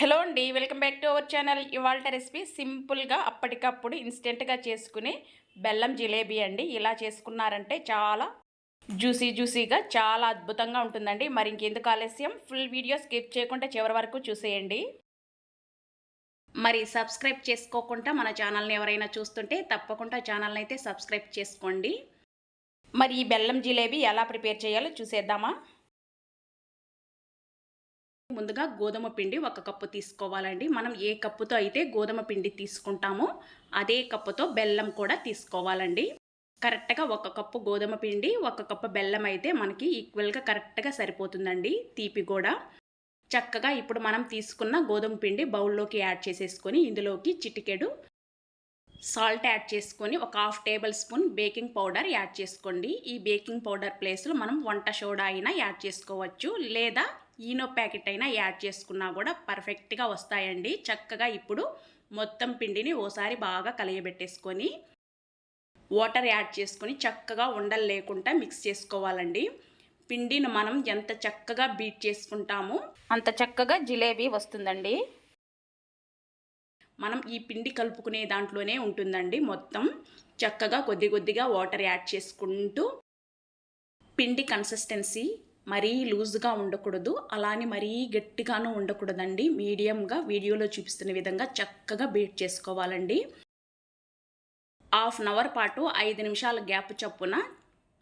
Hello అండి welcome back to our channel. ఇవాళ recipe సింపుల్గా అప్పటికప్పుడు ఇన్స్టెంట్గా చేసుకునే బెల్లం జిలేబీ అండి. ఇలా చేసుకున్నారంటే చాలా జ్యూసీ జ్యూసీగా చాలా అద్భుతంగా ఉంటుందండి. మరి ఇంకెందుకు ఆలస్యం? ఫుల్ వీడియో స్కిప్ చేయకుండా చివరి వరకు చూసేయండి. మరి సబ్స్క్రైబ్ చేసుకోకుండా మన ఛానల్ని ఎవరైనా చూస్తుంటే తప్పకుండా ఛానల్ని అయితే సబ్స్క్రైబ్ చేసుకోండి. మరి ఈ బెల్లం జిలేబీ ఎలా ప్రిపేర్ చేయాలో చూసేద్దామా? ముందుగా గోధుమ పిండి ఒక కప్పు తీసుకోవాలండి. మనం ఏ కప్పుతో అయితే గోధుమ పిండి తీసుకుంటామో అదే కప్పుతో బెల్లం కూడా తీసుకోవాలండి. కరెక్ట్గా ఒక కప్పు గోధుమ పిండి ఒక కప్పు బెల్లం అయితే మనకి ఈక్వల్గా కరెక్ట్గా సరిపోతుందండి తీపి కూడా. చక్కగా ఇప్పుడు మనం తీసుకున్న గోధుమ పిండి బౌల్లోకి యాడ్ చేసేసుకొని ఇందులోకి చిటికెడు సాల్ట్ యాడ్ చేసుకొని ఒక half tablespoon baking powder add చేసుకోండి. ఈ బేకింగ్ పౌడర్ ప్లేస్లో మనం వంట సోడా అయినా యాడ్ చేసుకోవచ్చు లేదా ఈనో ప్యాకెట్ అయినా యాడ్ చేసుకున్నా కూడా పర్ఫెక్ట్గా వస్తాయండి. చక్కగా ఇప్పుడు మొత్తం పిండిని ఓసారి బాగా కలియబెట్టేసుకొని వాటర్ యాడ్ చేసుకొని చక్కగా ఉండలు లేకుండా మిక్స్ చేసుకోవాలండి. పిండిని మనం ఎంత చక్కగా బీట్ చేసుకుంటామో అంత చక్కగా జిలేబీ వస్తుందండి. మనం ఈ పిండి కలుపుకునే దాంట్లోనే ఉంటుందండి మొత్తం. చక్కగా కొద్ది కొద్దిగా వాటర్ యాడ్ చేసుకుంటూ పిండి కన్సిస్టెన్సీ మరీ లూజ్గా ఉండకూడదు అలానే మరీ గట్టిగానూ ఉండకూడదండి. మీడియంగా వీడియోలో చూపిస్తున్న విధంగా చక్కగా బీట్ చేసుకోవాలండి. హాఫ్ అన్ అవర్ పాటు ఐదు నిమిషాల గ్యాప్ చొప్పున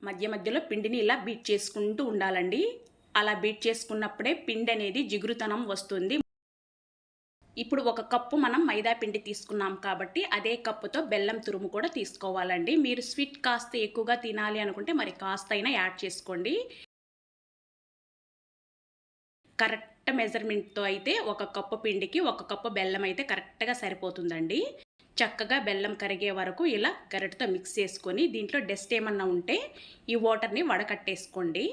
మధ్య మధ్యలో పిండిని ఇలా బీట్ చేసుకుంటూ ఉండాలండి. అలా బీట్ చేసుకున్నప్పుడే పిండి అనేది జిగురుతనం వస్తుంది. ఇప్పుడు ఒక కప్పు మనం మైదా పిండి తీసుకున్నాం కాబట్టి అదే కప్పుతో బెల్లం తురుము కూడా తీసుకోవాలండి. మీరు స్వీట్ కాస్త ఎక్కువగా తినాలి అనుకుంటే మరి కాస్త అయినా యాడ్ చేసుకోండి. కరెక్ట్ మెజర్మెంట్తో అయితే ఒక కప్పు పిండికి ఒక కప్పు బెల్లం అయితే కరెక్ట్గా సరిపోతుందండి. చక్కగా బెల్లం కరిగే వరకు ఇలా గరిటతో మిక్స్ చేసుకొని దీంట్లో డస్ట్ ఏమన్నా ఉంటే ఈ వాటర్ని వడకట్టేసుకోండి.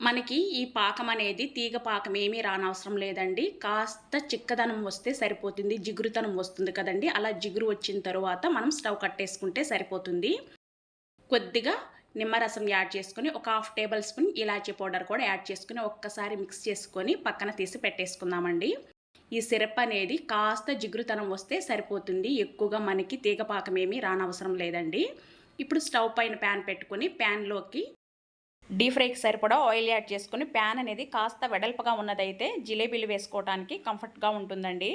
మనకి ఈ పాకం అనేది తీగ పాకం ఏమీ రానవసరం లేదండి. కాస్త చిక్కదనం వస్తే సరిపోతుంది జిగురుతనం వస్తుంది కదండి. అలా జిగురు వచ్చిన తరువాత మనం స్టవ్ కట్టేసుకుంటే సరిపోతుంది. కొద్దిగా నిమ్మరసం యాడ్ చేసుకుని ఒక హాఫ్ టేబుల్ స్పూన్ ఇలాచీ పౌడర్ కూడా యాడ్ చేసుకుని ఒక్కసారి మిక్స్ చేసుకొని పక్కన తీసి పెట్టేసుకుందామండి. ఈ సిరప్ అనేది కాస్త జిగురుతనం వస్తే సరిపోతుంది. ఎక్కువగా మనకి తీగపాకమేమీ రానవసరం లేదండి. ఇప్పుడు స్టవ్ పైన ప్యాన్ పెట్టుకుని ప్యాన్లోకి డీప్ ఫ్రైకి సరిపడా ఆయిల్ యాడ్ చేసుకుని ప్యాన్ అనేది కాస్త వెడల్పుగా ఉన్నదైతే జిలేబీలు వేసుకోవడానికి కంఫర్ట్గా ఉంటుందండి.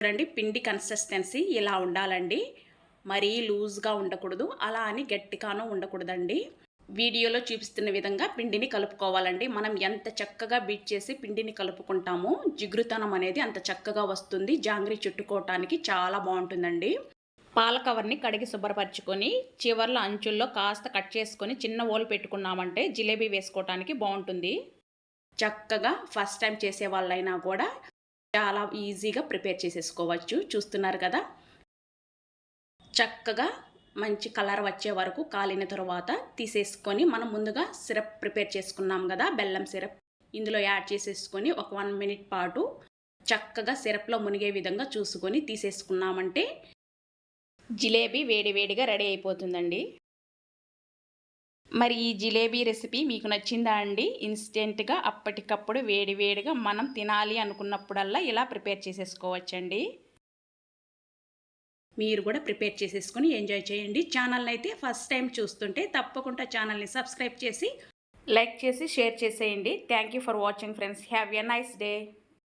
చూడండి పిండి కన్సిస్టెన్సీ ఇలా ఉండాలండి. మరీ లూజ్గా ఉండకూడదు. అలా అని గట్టిగానూ ఉండకూడదండి. వీడియోలో చూపిస్తున్న విధంగా పిండిని కలుపుకోవాలండి. మనం ఎంత చక్కగా బీట్ చేసి పిండిని కలుపుకుంటామో జిగురుతనం అనేది అంత చక్కగా వస్తుంది. జాంగ్రీ చుట్టుకోవటానికి చాలా బాగుంటుందండి. పాల కవర్ని కడిగి శుభ్రపరచుకొని చివర్ల అంచుల్లో కాస్త కట్ చేసుకొని చిన్న ఓలు పెట్టుకున్నామంటే జిలేబీ వేసుకోవటానికి బాగుంటుంది. చక్కగా ఫస్ట్ టైం చేసే వాళ్ళైనా కూడా చాలా ఈజీగా ప్రిపేర్ చేసేసుకోవచ్చు. చూస్తున్నారు కదా? చక్కగా మంచి కలర్ వచ్చే వరకు కాలిన తర్వాత తీసేసుకొని మనం ముందుగా సిరప్ ప్రిపేర్ చేసుకున్నాం కదా బెల్లం సిరప్. ఇందులో యాడ్ చేసేసుకొని ఒక వన్ మినిట్ పాటు చక్కగా సిరప్లో మునిగే విధంగా చూసుకొని తీసేసుకున్నామంటే జిలేబీ వేడివేడిగా రెడీ అయిపోతుందండి. మరి ఈ జిలేబీ రెసిపీ మీకు నచ్చిందా అండి? ఇన్స్టెంట్గా అప్పటికప్పుడు వేడివేడిగా మనం తినాలి అనుకున్నప్పుడల్లా ఇలా ప్రిపేర్ చేసేసుకోవచ్చండి. మీరు కూడా ప్రిపేర్ చేసేసుకొని ఎంజాయ్ చేయండి. ఛానల్ని అయితే ఫస్ట్ టైం చూస్తుంటే తప్పకుండా ఛానల్ని సబ్స్క్రైబ్ చేసి లైక్ చేసి షేర్ చేసేయండి. Thank you for watching friends. Have a nice day.